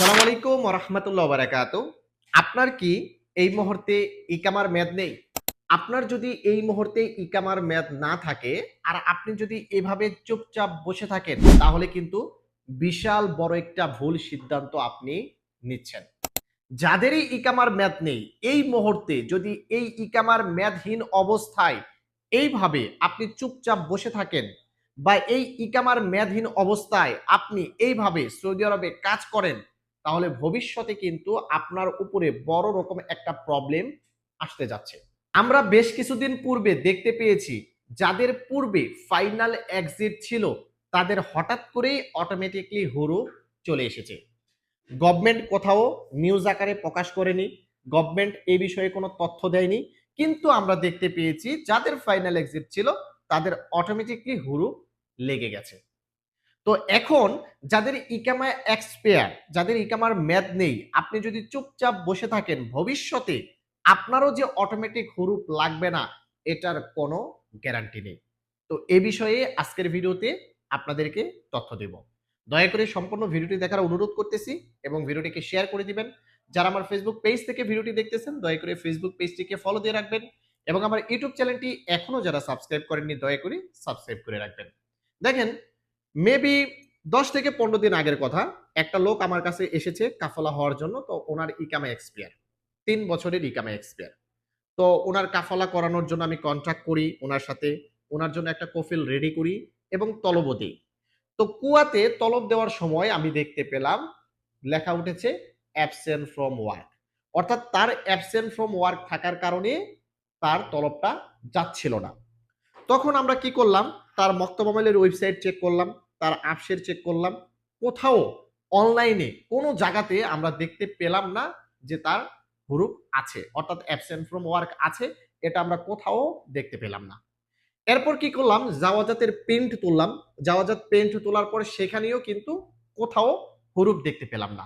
সালাম আলাইকুম রহমতুল্লাহ বারাকাত আপনার কি এই মুহূর্তে ইকামার মেয়াদ নেই? আপনার যদি এই মুহূর্তে ইকামার মেয়াদ না থাকে আর আপনি যদি এভাবে চুপচাপ বসে থাকেন, তাহলে কিন্তু বিশাল বড় একটা ভুল সিদ্ধান্ত আপনি নিচ্ছেন। যাদেরই ইকামার মেয়াদ নেই, এই মুহূর্তে যদি এই ইকামার মেয়াদহীন অবস্থায় এইভাবে আপনি চুপচাপ বসে থাকেন বা এই ইকামার মেয়াদহীন অবস্থায় আপনি এইভাবে সৌদি আরবে কাজ করেন তাহলে ভবিষ্যতে কিন্তু আপনার উপরে বড় রকম একটা প্রবলেম আসতে যাচ্ছে। আমরা বেশ কিছুদিন পূর্বে দেখতে পেয়েছি, যাদের পূর্বে ফাইনাল এক্সিট ছিল, তাদের হঠাৎ করেই অটোমেটিকলি হুরু চলে এসেছে। গভর্নমেন্ট কোথাও নিউজ আকারে প্রকাশ করেনি গভর্নমেন্ট এই বিষয়ে কোনো তথ্য দেয়নি, কিন্তু আমরা দেখতে পেয়েছি, যাদের ফাইনাল এক্সিট ছিল, তাদের অটোমেটিকলি হুরু লেগে গেছে। তো এখন যাদের ইকামা এক্সপেয়ার যাদের ইকামার মেয়াদ নেই, আপনি যদি চুপচাপ বসে থাকেন ভবিষ্যতে, আপনারও যে অটোমেটিক হুরুপ লাগবে না, এটার কোনো গ্যারান্টি নেই। তো এ বিষয়ে আজকের ভিডিওতে আপনাদেরকে তথ্য দেব। দয়া করে সম্পূর্ণ ভিডিওটি দেখার অনুরোধ করতেছি এবং ভিডিওটিকে শেয়ার করে দিবেন। যারা আমার ফেসবুক পেজ থেকে ভিডিওটি দেখতেছেন, দয়া করে ফেসবুক পেজটিকে ফলো দিয়ে রাখবেন এবং আমার ইউটিউব চ্যানেলটি এখনও যারা সাবস্ক্রাইব করেননি, দয়া করে সাবস্ক্রাইব করে রাখবেন। দেখেন মেবি দশ থেকে পনেরো দিন আগের কথা। একটা লোক আমার কাছে এসেছে কাফলা হওয়ার জন্য, তো ওনার ইকামা এক্সপিয়ার তিন বছরের ইকামা এক্সপিয়ার তো ওনার কাফলা করানোর জন্য আমি কন্ট্রাক্ট করি, ওনার সাথে ওনার জন্য একটা কফিল রেডি করি এবং তলবও দিই। তো কুয়াতে তলব দেওয়ার সময় আমি দেখতে পেলাম, লেখা উঠেছে অ্যাবসেন্ট ফ্রম ওয়ার্ক অর্থাৎ তার অ্যাবসেন্ট ফ্রম ওয়ার্ক থাকার কারণে তার তলবটা যাচ্ছিল না। তখন আমরা কি করলাম তার মক্তবামেলের ওয়েবসাইট চেক করলাম, তার আপসের চেক করলাম। কোথাও অনলাইনে কোনো জায়গাতে আমরা দেখতে পেলাম না যে তার হুরুপ আছে, অর্থাৎ অ্যাবসেন্ট ফ্রম ওয়ার্ক আছে, এটা আমরা কোথাও দেখতে পেলাম না। এরপর কি করলাম? জাওয়াজাতের প্রিন্ট তুললাম। জাওয়াজাত প্রিন্ট তোলার পর সেখানেও কিন্তু কোথাও হুরুপ দেখতে পেলাম না।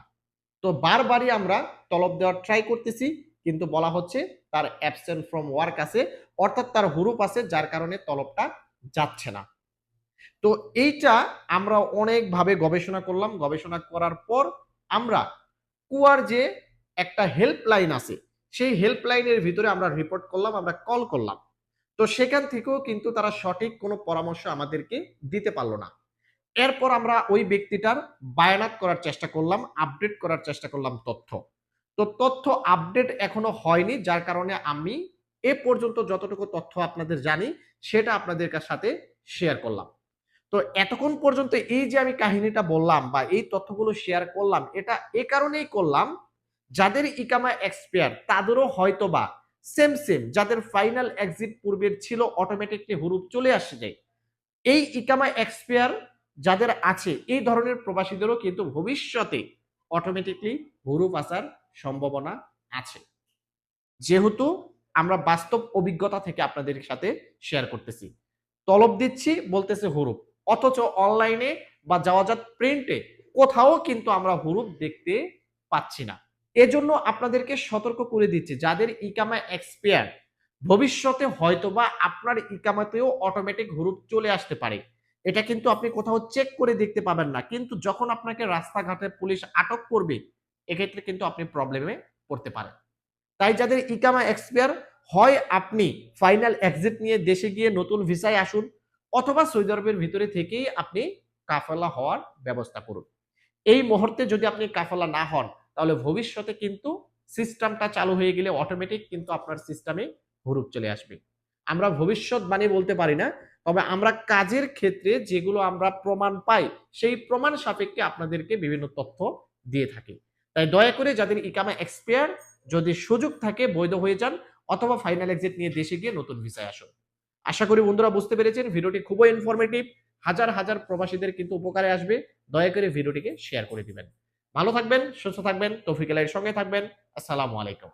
তো বারবারই আমরা তলব দেওয়ার ট্রাই করতেছি, কিন্তু বলা হচ্ছে তার অ্যাবসেন্ট ফ্রম ওয়ার্ক আছে, অর্থাৎ তার হুরুপ আছে, যার কারণে তলবটা যাচ্ছে না। তো এইটা আমরা অনেকভাবে গবেষণা করলাম। গবেষণা করার পর আমরা কুয়ার যে একটা হেল্পলাইন আছে, সেই হেল্পলাইনের ভিতরে আমরা রিপোর্ট করলাম, আমরা কল করলাম। তো সেখান থেকেও কিন্তু তারা সঠিক কোনো পরামর্শ আমাদেরকে দিতে পারল না। এরপর আমরা ওই ব্যক্তিটার বায়ানাত করার চেষ্টা করলাম আপডেট করার চেষ্টা করলাম তথ্য। তো তথ্য আপডেট এখনও হয়নি, যার কারণে আমি এ পর্যন্ত যতটুকু তথ্য আপনাদের জানি সেটা আপনাদের সাথে শেয়ার করলাম। তো এতক্ষণ পর্যন্ত এই যে আমি কাহিনীটা বললাম বা এই তথ্যগুলো শেয়ার করলাম, এটা এ কারণেই করলাম যাদের ইকামা এক্সপায়ার তাদেরও হয়তো বা সেম সেম যাদের ফাইনাল এক্সিট পূর্বের ছিল অটোমেটিকলি হুরুপ চলে আসে যায়। এই ইকামা এক্সপায়ার যাদের আছে, এই ধরনের প্রবাসীদেরও কিন্তু ভবিষ্যতে অটোমেটিকলি হুরুপ আসার সম্ভাবনা আছে। যেহেতু আমরা বাস্তব অভিজ্ঞতা থেকে আপনাদের সাথে শেয়ার করতেছি। তলব দিচ্ছি, বলতেছে হুরুপ। অথচ অনলাইনে বা যাওয়াজাত প্রিন্টে কোথাও কিন্তু আমরা হুরুপ দেখতে পাচ্ছি না। এজন্য আপনাদেরকে সতর্ক করে দিচ্ছি, যাদের ইকামা এক্সপায়ার ভবিষ্যতে হয়তোবা আপনার ইকামাতেও অটোমেটিক হুরুপ চলে আসতে পারে। এটা কিন্তু আপনি কোথাও চেক করে দেখতে পাবেন না। কিন্তু যখন আপনাকে রাস্তাঘাটে পুলিশ আটক করবে, এক্ষেত্রে কিন্তু আপনি প্রবলেমে পড়তে পারেন। তাই যাদের ইকামা এক্সপায়ার, হয় আপনি ফাইনাল এক্সিট নিয়ে দেশে গিয়ে নতুন ভিসায় আসুন, অথবা সৌদি আরবের ভিতরে থেকেই আপনি কাফালা হওয়ার ব্যবস্থা করুন। এই মুহূর্তে যদি আপনি কাফালা না হন, তাহলে ভবিষ্যতে কিন্তু সিস্টেমটা চালু হয়ে গেলে অটোমেটিক কিন্তু আপনার সিস্টেমে হুরুপ চলে আসবে। আমরা ভবিষ্যৎ ভবিষ্যৎবাণী বলতে পারি না, তবে আমরা কাজের ক্ষেত্রে যেগুলো আমরা প্রমাণ পাই, সেই প্রমাণ সাপেক্ষে আপনাদেরকে বিভিন্ন তথ্য দিয়ে থাকি। তাই দয়া করে যাদের ইকামা এক্সপায়ার যদি সুযোগ থাকে বৈধ হয়ে যান অথবা ফাইনাল এক্সিট নিয়ে দেশে গিয়ে নতুন ভিসায় আসুন। আশা করি বন্ধুরা বুঝতে পেরেছেন, ভিডিওটি খুবই ইনফরমেটিভ হাজার হাজার প্রবাসীদের কিন্তু উপকারে আসবে। দয়া করে ভিডিওটিকে শেয়ার করে দিবেন। ভালো থাকবেন, সুস্থ থাকবেন, তৌফিক আলাইয়ের সঙ্গে থাকবেন। আসসালামু আলাইকুম।